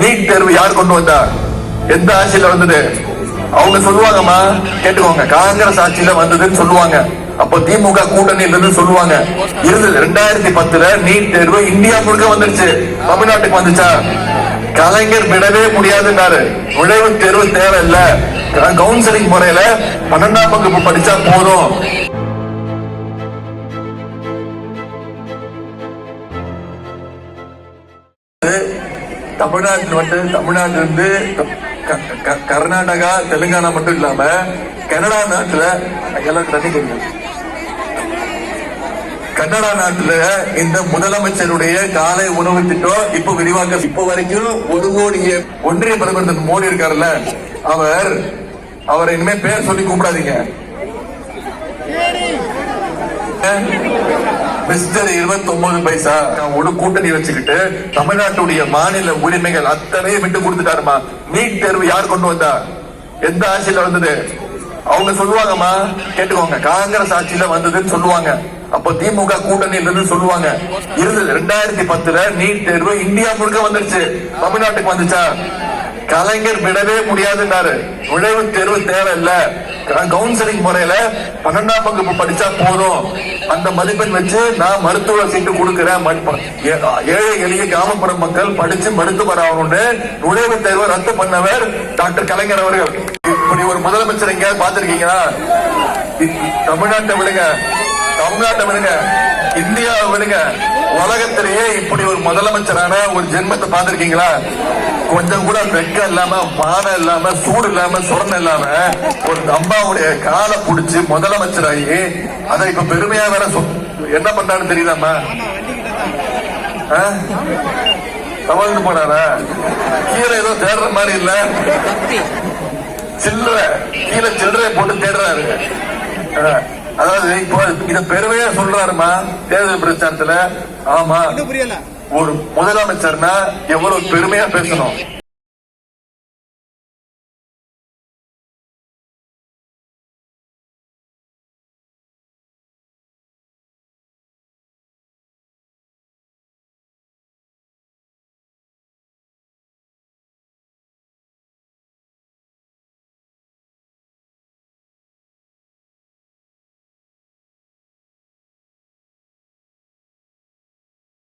NEET தேர்வு யார் கொண்டு வந்தா எந்த ஆட்சியில வந்தது? அவங்க சொல்லுவாங்கம்மா கேட்டுக்கோங்க. காங்கிரஸ் ஆட்சியில வந்ததுன்னு சொல்லுவாங்க. அப்ப திமுக கூட்டணி இருந்ததுன்னு சொல்லுவாங்க. இருந்தது ரெண்டாயிரத்தி பத்துல நீட் தேர்வு இந்தியா முழுக்க வந்துருச்சு. தமிழ்நாட்டுக்கு வந்துச்சா? கலைஞர் விடவே முடியாதுன்னாரு. நுழைவு தேர்வு தேவை இல்ல கவுன்சிலிங் முறையில பன்னெண்டாம் வகுப்பு படிச்சா போதும். தமிழ்நாட்டில் வந்து தமிழ்நாட்டில் இருந்து க- க- கர்நாடகா தெலுங்கானா மட்டும் இல்லாம கனடா நாட்டுல எல்லாம் தண்ணி கொடுங்க கன்னடா நாட்டுல இந்த முதலமைச்சருடைய காலை உணவு திட்டம் இப்ப விரிவாக்க இப்ப வரைக்கும் ஒரு கோடிய ஒன்றிய பிரதமர் மோடி இருக்காருல்ல அவர் அவரை இனிமே பேர் சொல்லி கூப்பிடாதீங்க. மிஸ்டர் இருபத்தி ஒன்பது பைசா ஒரு கூட்டணி வச்சுக்கிட்டு தமிழ்நாட்டுடைய மாநில உரிமைகள் அத்தனையும் விட்டு கொடுத்துட்டாருமா? நீட் தேர்வு யார் கொண்டு வந்தா? எந்த ஆட்சியில வந்தது? அவங்க சொல்லுவாங்கம்மா கேட்டுக்கோங்க. காங்கிரஸ் ஆட்சியில வந்ததுன்னு சொல்லுவாங்க. அப்போ திமுக கூட்டணி இருந்து சொல்லுவாங்க. இருந்தது. ரெண்டாயிரத்தி பத்துல நீட் தேர்வு இந்தியா முழுக்க வந்துருச்சு. தமிழ்நாட்டுக்கு வந்துச்சா? கலைஞர் விடவே முடியாதுன்னாரு நுழைவுத் தேர்வு தேவையில்ல. கவுன்சிலிங் முறையில பன்னெண்டாம் வகுப்பு படிச்சா போதும். அந்த மதிப்பெண் வச்சு நான் மருத்துவ சீட்டு கொடுக்கிறேன். ஏ- ஏழை எளிய கிராமப்புற மக்கள் படிச்சு மருத்துவர் ஆகணும்னு நுழைவுத் தேர்வை ரத்து பண்ணவர் டாக்டர் கலைஞர் அவர்கள். இப்படி ஒரு முதலமைச்சர் எங்கேயாவது பாத்திருக்கீங்களா தமிழ்நாட்டை விடுங்க. தமிழ்நாட்டை விடுங்க இந்தியாவை விடுங்க. உலகத்திலேயே இப்படி ஒரு முதலமைச்சரான ஒரு ஜென்மத்தை பார்த்திருக்கீங்களா? கொஞ்சம் கூட வெக்கம் இல்லாம பானம் இல்லாம சூடு இல்லாம சுரணம் இல்லாம ஒரு அம்மாவுடைய காலை புடிச்சு முதலமைச்சராகி அதை இப்ப பெருமையா வேற என்ன பண்றான்னு தெரியுதாமா ஆ? தவழ்ந்து போனாரா? கீழே ஏதோ தேடுற மாதிரி இல்ல. சில்லற கீழே சில்லறை போட்டு தேடுறாரு. ஆ, அதாவது இப்போ இத பெருமையா சொல்றாருமா தேர்தல் பிரச்சாரத்துல? ஆமா. புரியல. ஒரு முதலமைச்சர்னா எவ்வளவு பெருமையா பேசணும்?